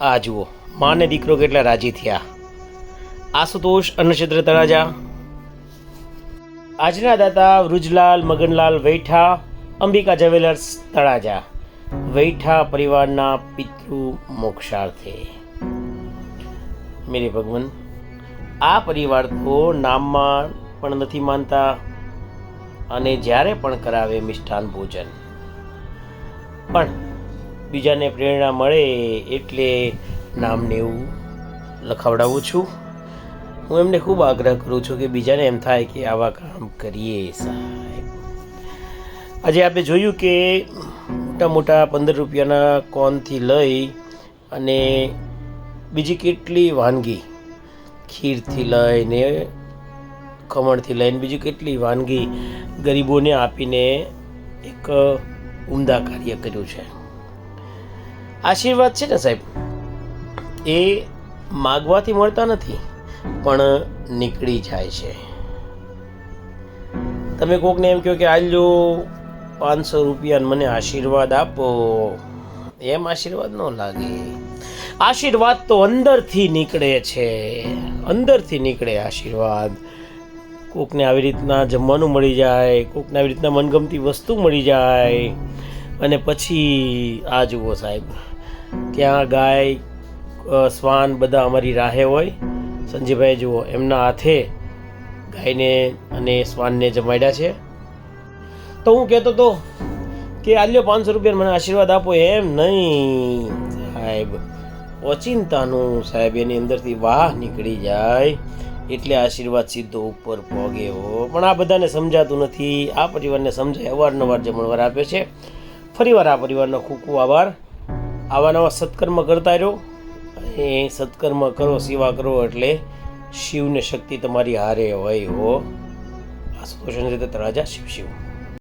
આ જુઓ, માં ને દીકરો કેટલા રાજી થયા. આશુતોષ અન્નક્ષેત્ર તળાજા. આજના દાતા વૃજલાલ, મગનલાલ વૈઠા, અંબિકા જવેલર્સ તળાજા. વૈઠા પરિવારના પિતૃ મોક્ષાર્થે. મેરે ભગવાન, આ પરિવાર તો નામમાં પણ નથી માનતા અને જ્યારે પણ કરાવે મિષ્ટાન ભોજન. પણ બીજાને પ્રેરણા મળે એટલે નામને એવું લખાવડાવું છું. હું એમને ખૂબ આગ્રહ કરું છું કે બીજાને એમ થાય કે આવા કામ કરીએ સાહેબ. આજે આપણે જોયું કે મોટા મોટા પંદર રૂપિયાના કોનથી લઈ અને બીજી કેટલી વાનગી ખીરથી લઈને ખમણથી લઈને બીજી કેટલી વાનગી ગરીબોને આપીને એક ઉમદા કાર્ય કર્યું છે. આશીર્વાદ છે ને સાહેબ? એ માગવાથી મળતા નથી, પણ નીકળી જાય છે. તમે કોકને એમ કહો કે આલ્યો પાંચસો રૂપિયા મને આશીર્વાદ આપો, એમ આશીર્વાદ ન લાગે. આશીર્વાદ તો અંદરથી નીકળે છે, અંદરથી નીકળે આશીર્વાદ. કોકને આવી રીતના જમવાનું મળી જાય, કોકને આવી રીતના મનગમતી વસ્તુ મળી જાય, અને પછી આ જુઓ સાહેબ ત્યાં ગાય શ્વાન બધા અમારી રાહે હોય. સંજીભાઈ જુઓ, એમના હાથે ગાયને અને શ્વાનને જમાડ્યા છે. તો હું કહેતો તો કે આલ્યો પાંચસો રૂપિયા મને આશીર્વાદ આપો એમ નહીં, સાહેબ. ઓચિંતાનું, સાહેબ, એની અંદરથી વાહ નીકળી જાય. એટલે આશીર્વાદ સીધો ઉપર પોગે હો. પણ આ બધાને સમજાતું નથી. આ પરિવારને સમજાય, અવારનવાર જમણવાર આપે છે. ફરીવાર આ પરિવારનો ખૂબ ખૂબ આભાર. આવા નવા સત્કર્મ કરતા રહ્યો અને સત્કર્મ કરો, સેવા કરો એટલે શિવને શક્તિ તમારી હારે હોય હો. રીતે તરાજા શિવ શિવ.